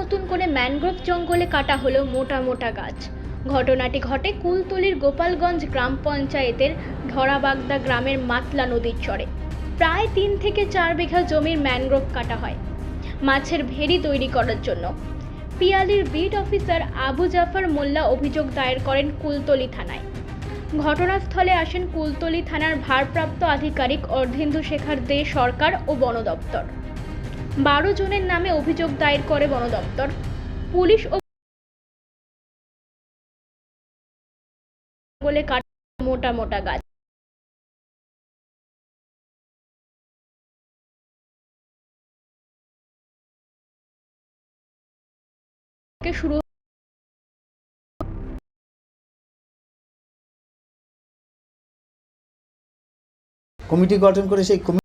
Mangrove জঙ্গলে কাটা হলো মোটা মোটা গাছ। ঘটনাটি ঘটে কুলতলির গোপালগঞ্জ গ্রাম পঞ্চায়েতের ধরাবাগদা গ্রামের মাতলা নদীর চরে। প্রায় তিন থেকে চার বিঘা জমির ম্যানগ্রোভ কাটা হয়। মাছের ভেড়ি তৈরি করার জন্য। পিয়ালির বিট অফিসার আবু জাফর মোল্লা অভিযোগ দায়ের করেন কুলতলি থানায়। ঘটনাস্থলে আসেন কুলতলি থানার ভারপ্রাপ্ত আধিকারিক অর্ধেন্দু শেখর দে সরকার ও বন দপ্তর বারো জনের নামে অভিযোগ দায়ের করে বন দপ্তর। পুলিশ ও বলে মোটা মোটা গাছ। শুরু কমিটি গঠন করে সেই কমিটি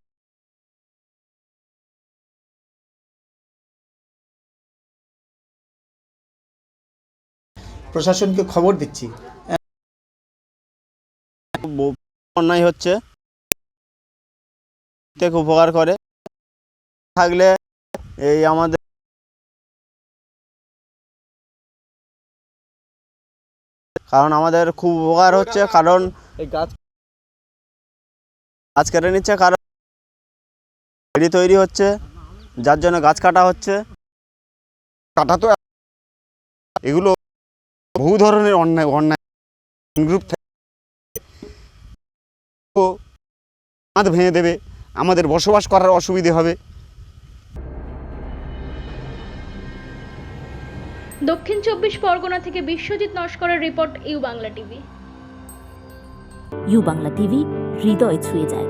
প্রশাসনকে খবর দিচ্ছি। অন্যায় হচ্ছে। থেকে উপকার করে। থাকলে এই আমাদের কারণ আমাদের খুব উপকার হচ্ছে কারণ এই গাছ গাছ কেটে নিচ্ছে কারণ বেড়ি তৈরি হচ্ছে যার জন্য গাছ কাটা হচ্ছে। কাটা তো এগুলো বহু ধরনের অন্যায় অন্যায় গ্রুপ থেকে। ও বাঁধ ভেঙে দেবে আমাদের বসবাস করার অসুবিধে হবে। দক্ষিণ চব্বিশ পরগনা থেকে Biswajit নস্করের report U Bangla TV. U Bangla TV হৃদয় ছুঁয়ে যায়।